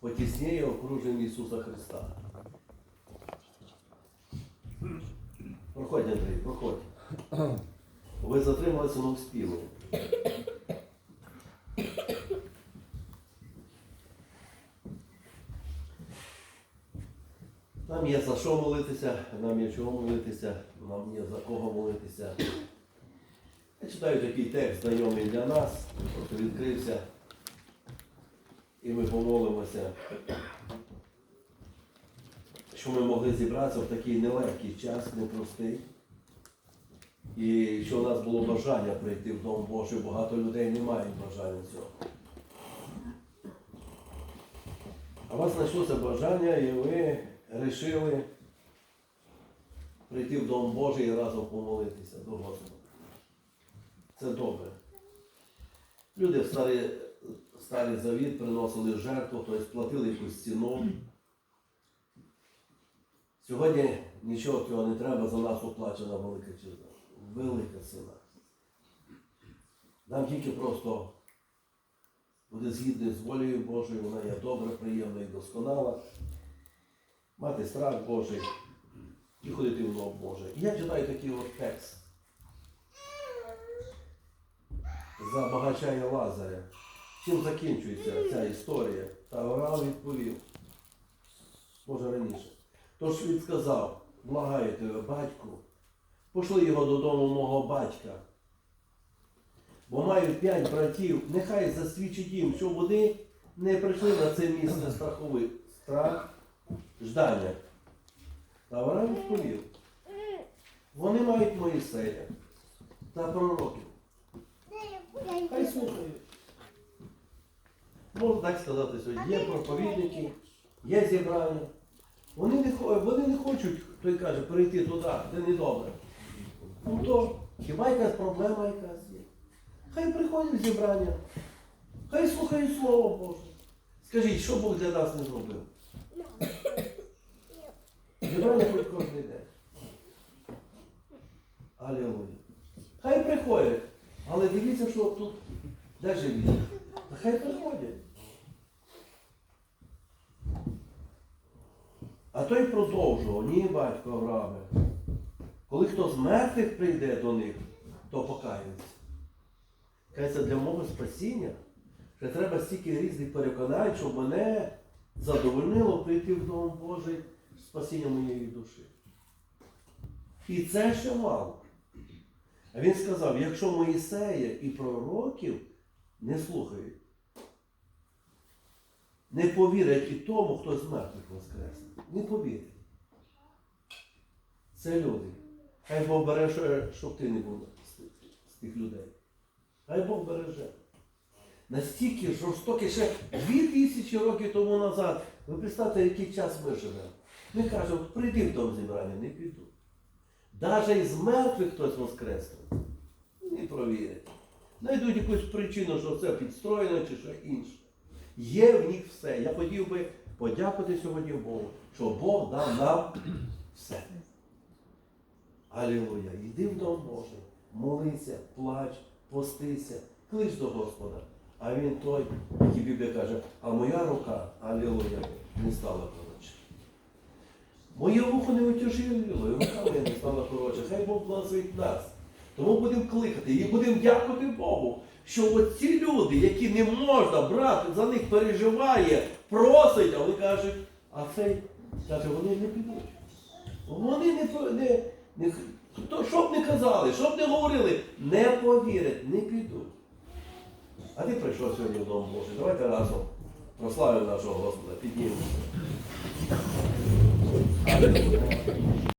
потісніє окруженні Ісуса Христа. Проходь, Андрій, проходь. Ви затрималися на вспіли. Нам є за що молитися, нам є чого молитися, нам є за кого молитися. Я читаю такий текст, знайомий для нас, просто відкрився. І ми помолимося, що ми могли зібратися в такий нелегкий час, непростий. І що у нас було бажання прийти в Дом Божий, багато людей не мають бажання цього. А у вас знайшлося бажання, і ви вирішили прийти в Дом Божий і разом помолитися до Господа. Це добре. Люди в старий, старий завіт приносили жертву, тобто платили якусь ціну. Сьогодні нічого цього не треба, за нас оплачена велика ціна. Велика ціна. Нам тільки просто буде згідно з волею Божою, вона є добра, приємна і досконала. Мати страх Божий і ходити в Дом Божий. І я читаю такий от текст. За багача Лазаря. Чим закінчується ця історія? Та Авраам відповів. Може раніше. Тож він сказав, благаю тебе, батьку, пошли його додому мого батька. Бо маю п'ять братів, нехай засвідчить їм, що вони не прийшли на це місце страховий страх ждання. Та Авраам відповів. Вони мають Моїсея та пророків. Хай слухають. Можна так сказати сьогодні. Є проповідники, є зібрання. Вони не, вони не хочуть, той каже, перейти туди, де недобре. Ну то хіба якась проблема якась є? Хай приходять в зібрання, хай слухають Слово Боже. Скажіть, що Бог для нас не зробив? Зібрання хоч кожен день. Алілуя. Хай приходять. Але дивіться, що тут де живі. Хай приходять. А той продовжував, ні, батько Аврааме. Коли хто з мертвих прийде до них, то покаються. Кається, для мого спасіння, що треба стільки різних переконань, щоб мене задовольнило прийти в Дом Божий спасіння моєї душі. І це ще мало. А він сказав, якщо Моїсея і пророків не слухають, не повірять і тому, хто з мертвих воскресне. Не повірять. Це люди. Хай Бог береже, щоб ти не був з тих- людей. Хай Бог береже. Настільки жорстоке ще дві тисячі років тому назад. Ви представте, який час ми живемо. Ми кажемо, прийди в дом зібрання, не піду. Навіть із мертвих хтось воскресне. Не провірять. Знайдуть якусь причину, що це підстроєно чи що інше. Є в них все. Я хотів би подякувати сьогодні Богу, що Бог дав нам все. Алілуя. Йди в дом Божий, молися, плач, постися, клич до Господа. А він той, який Біблія каже, а моя рука, алілуя, не стала коротше. Моє вухо не утяжілило, і рука моя не стала коротше. Хай Бог благословить нас. Тому будемо кликати і будемо дякувати Богу, що оці люди, які не можна брати, за них переживає, просить, а вони кажуть, а цей каже, вони не підуть. Вони не, не, не хто, що б не казали, що б не говорили, не повірять, не підуть. А ти прийшов сьогодні в Дом Божий. Давайте разом прославимо нашого Господа, піднімемо.